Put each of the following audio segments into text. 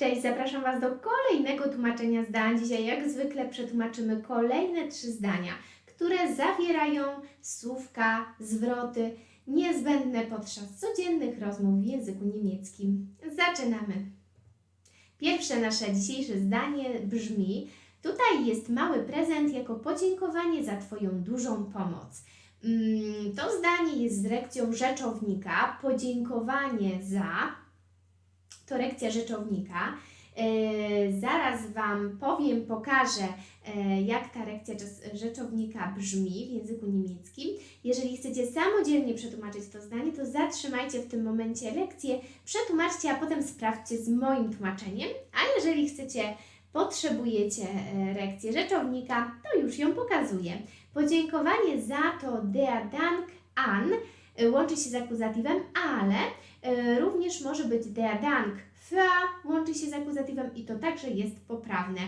Cześć, zapraszam Was do kolejnego tłumaczenia zdań. Dzisiaj, jak zwykle, przetłumaczymy kolejne trzy zdania, które zawierają słówka, zwroty niezbędne podczas codziennych rozmów w języku niemieckim. Zaczynamy. Pierwsze nasze dzisiejsze zdanie brzmi: Tutaj jest mały prezent jako podziękowanie za Twoją dużą pomoc. Mm, To zdanie jest z rekcją rzeczownika. Podziękowanie za to rekcja rzeczownika. E, zaraz Wam powiem, pokażę, e, jak ta rekcja rzeczownika brzmi w języku niemieckim. Jeżeli chcecie samodzielnie przetłumaczyć to zdanie, to zatrzymajcie w tym momencie lekcję, przetłumaczcie, a potem sprawdźcie z moim tłumaczeniem. A jeżeli chcecie, potrzebujecie e, rekcję rzeczownika, to już ją pokazuję. Podziękowanie za to der Dank an e, łączy się z akuzatywem, ale E, Również może być der Dank für łączy się z akuzatywem i to także jest poprawne.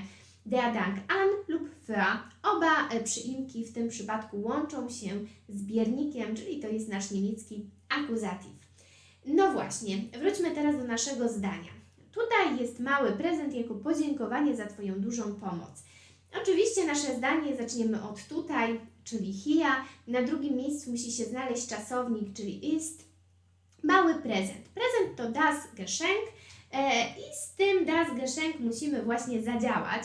Der Dank an lub für. Oba e, przyimki w tym przypadku łączą się z biernikiem, czyli to jest nasz niemiecki akuzatyw. No właśnie, wróćmy teraz do naszego zdania. Tutaj jest mały prezent jako podziękowanie za Twoją dużą pomoc. Oczywiście nasze zdanie zaczniemy od tutaj, czyli hier. Na drugim miejscu musi się znaleźć czasownik, czyli ist mały prezent. Prezent to das Geschenk e, i z tym das Geschenk musimy właśnie zadziałać.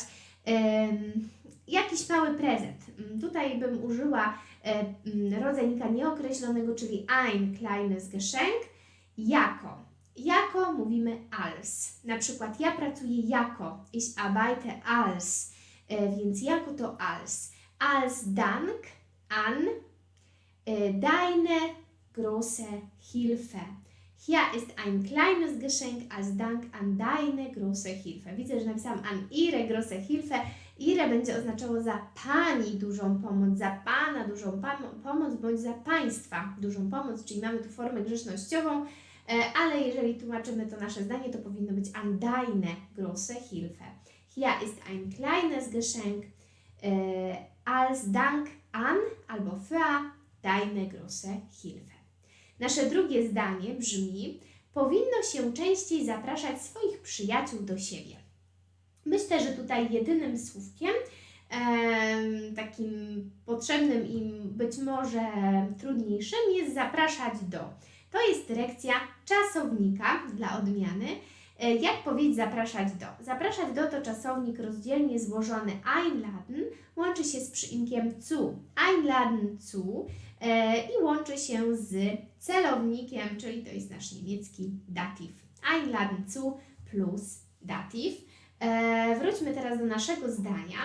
Jakiś mały prezent. Mm, Tutaj bym użyła e, mm, rodzajnika nieokreślonego, czyli ein kleines Geschenk, jako. Jako mówimy als. Na przykład ja pracuję jako, ich arbeite als, e, więc jako to als. Als Dank an e, deine große Hilfe. Hier ist ein kleines Geschenk als Dank an deine große Hilfe. Widzę, że napisałam an ihre große Hilfe. Ihre będzie oznaczało za Pani dużą pomoc, za Pana dużą pam- pomoc, bądź za Państwa dużą pomoc, czyli mamy tu formę grzecznościową, e, ale jeżeli tłumaczymy to nasze zdanie, to powinno być an deine große Hilfe. Hier ist ein kleines Geschenk als Dank an albo für deine große Hilfe. Nasze drugie zdanie brzmi: Powinno się częściej zapraszać swoich przyjaciół do siebie. Myślę, że tutaj jedynym słówkiem, em, takim potrzebnym im być może trudniejszym, jest zapraszać do. To jest rekcja czasownika dla odmiany. E, Jak powiedzieć zapraszać do? Zapraszać do to czasownik rozdzielnie złożony einladen łączy się z przyimkiem zu. Einladen zu e, i łączy się z celownikiem, czyli to jest nasz niemiecki datyw. Einladen zu plus datyw. E, wróćmy teraz do naszego zdania.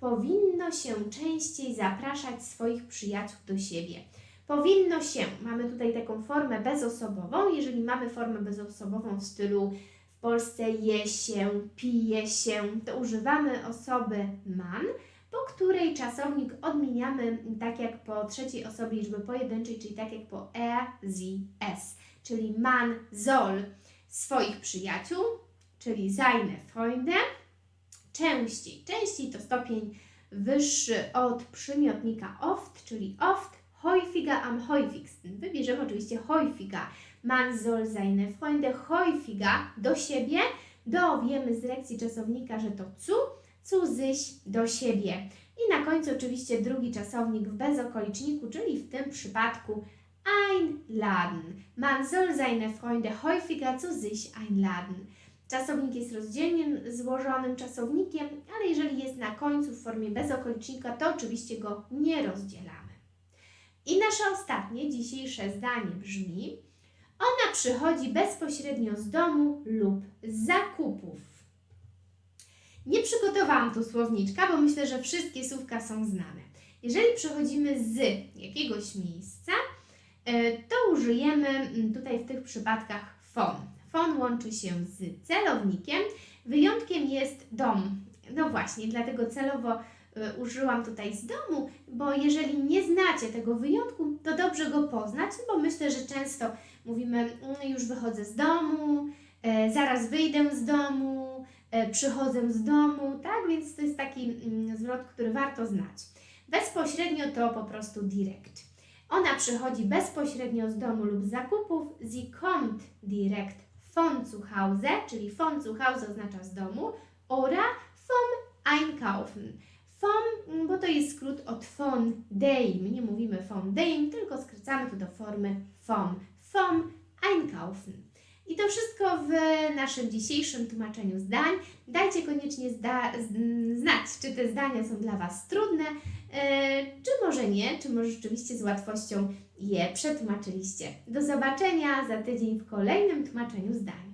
Powinno się częściej zapraszać swoich przyjaciół do siebie. Powinno się. Mamy tutaj taką formę bezosobową. Jeżeli mamy formę bezosobową w stylu w Polsce je się, pije się, to używamy osoby man, po której czasownik odmieniamy tak jak po trzeciej osobie liczby pojedynczej, czyli tak jak po er, sie, es. Czyli man soll swoich przyjaciół, czyli seine Freunde, częściej. Częściej to stopień wyższy od przymiotnika oft, czyli oft, häufiger am häufigsten. Wybierzemy oczywiście häufiger. Man soll seine Freunde häufiger do siebie. Do wiemy z lekcji czasownika, że to zu, sich do siebie. I na końcu oczywiście drugi czasownik w bezokoliczniku, czyli w tym przypadku einladen. Man soll seine Freunde häufiger zu sich einladen. Czasownik jest rozdzielnie złożonym czasownikiem, ale jeżeli jest na końcu w formie bezokolicznika, to oczywiście go nie rozdzielamy. I nasze ostatnie, dzisiejsze zdanie brzmi: Ona przychodzi bezpośrednio z domu lub z zakupów. Nie przygotowałam tu słowniczka, bo myślę, że wszystkie słówka są znane. Jeżeli przechodzimy z jakiegoś miejsca, e, to użyjemy mm, tutaj w tych przypadkach von. Von łączy się z celownikiem. Wyjątkiem jest dom. No właśnie, dlatego celowo użyłam tutaj z domu, bo jeżeli nie znacie tego wyjątku, to dobrze go poznać, bo myślę, że często mówimy, "Mm, już wychodzę z domu, e, zaraz wyjdę z domu, e, przychodzę z domu, tak? Więc to jest taki mm, zwrot, który warto znać. Bezpośrednio to po prostu direkt. Ona przychodzi bezpośrednio z domu lub z zakupów. Sie kommt direkt von zu Hause, czyli von zu Hause oznacza z domu, ora vom Einkaufen. Vom, mm, bo to jest skrót od von dem. Nie mówimy von dem, tylko skracamy to do formy vom. Vom Einkaufen. I to wszystko w naszym dzisiejszym tłumaczeniu zdań. Dajcie koniecznie zda- znać, czy te zdania są dla Was trudne, e, czy może nie, czy może rzeczywiście z łatwością je przetłumaczyliście. Do zobaczenia za tydzień w kolejnym tłumaczeniu zdań.